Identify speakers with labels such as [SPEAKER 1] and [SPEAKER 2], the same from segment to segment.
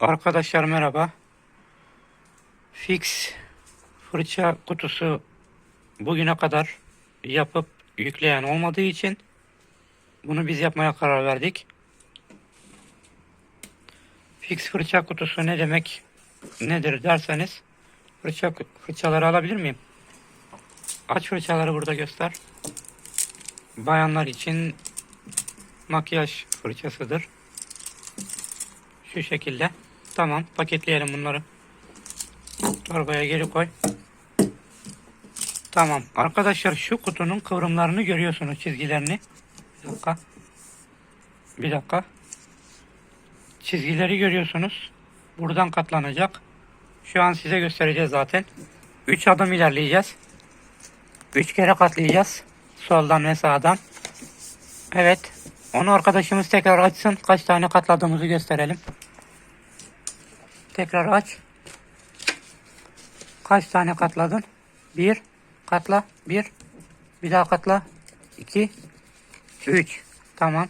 [SPEAKER 1] Arkadaşlar merhaba. Fix fırça kutusu bugüne kadar yapıp yükleyen olmadığı için bunu biz yapmaya karar verdik. Fix fırça kutusu ne demek nedir derseniz fırça fırçaları alabilir miyim? Aç fırçaları burada göster. Bayanlar için makyaj fırçasıdır. Şu şekilde. Tamam paketleyelim bunları. Torbaya geri koy. Tamam. Arkadaşlar şu kutunun kıvrımlarını görüyorsunuz çizgilerini. Bir dakika. Bir dakika. Çizgileri görüyorsunuz. Buradan katlanacak. Şu an size göstereceğiz zaten. 3 adım ilerleyeceğiz. 3 kere katlayacağız. Soldan ve sağdan. Evet. Onu arkadaşımız tekrar açsın. Kaç tane katladığımızı gösterelim. Tekrar aç. Kaç tane katladın? Bir. Katla. Bir. Bir daha katla. İki. Üç. Tamam.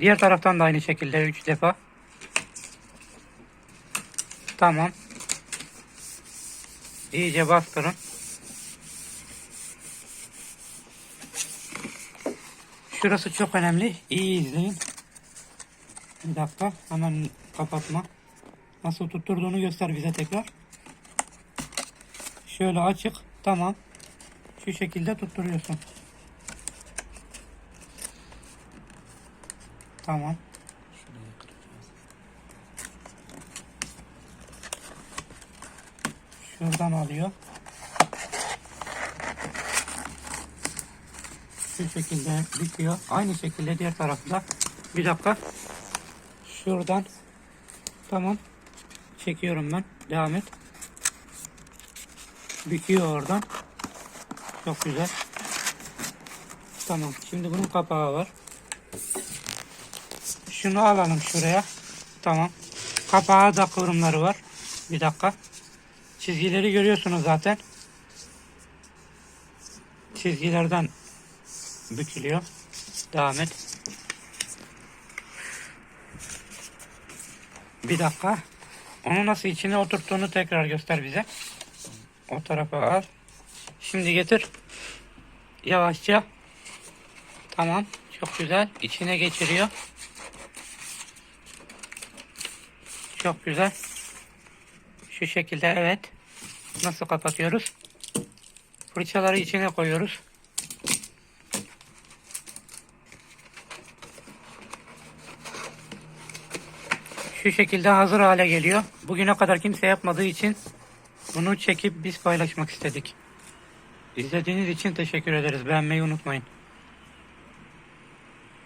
[SPEAKER 1] Diğer taraftan da aynı şekilde üç defa. Tamam. İyice bastırın. Şurası çok önemli. İyi izleyin. Bir dakika. Hemen kapatma. Nasıl tutturduğunu göster bize tekrar. Şöyle açık. Tamam. Şu şekilde tutturuyorsun. Tamam. Şuradan alıyor. Şu şekilde bitiyor. Aynı şekilde diğer tarafta. Bir dakika. Şuradan. Tamam. Çekiyorum ben. Devam et. Bitiyor oradan. Çok güzel. Tamam. Şimdi bunun kapağı var. Şunu alalım şuraya. Tamam. Kapağı da kıvrımları var. Bir dakika. Çizgileri görüyorsunuz zaten. Çizgilerden bükülüyor. Devam et. Bir dakika. Onu nasıl içine oturttuğunu tekrar göster bize. O tarafa al. Şimdi getir. Yavaşça. Tamam. Çok güzel. İçine geçiriyor. Çok güzel. Şu şekilde evet. Nasıl kapatıyoruz? Fırçaları içine koyuyoruz. Şu şekilde hazır hale geliyor. Bugüne kadar kimse yapmadığı için bunu çekip biz paylaşmak istedik. İzlediğiniz için teşekkür ederiz. Beğenmeyi unutmayın.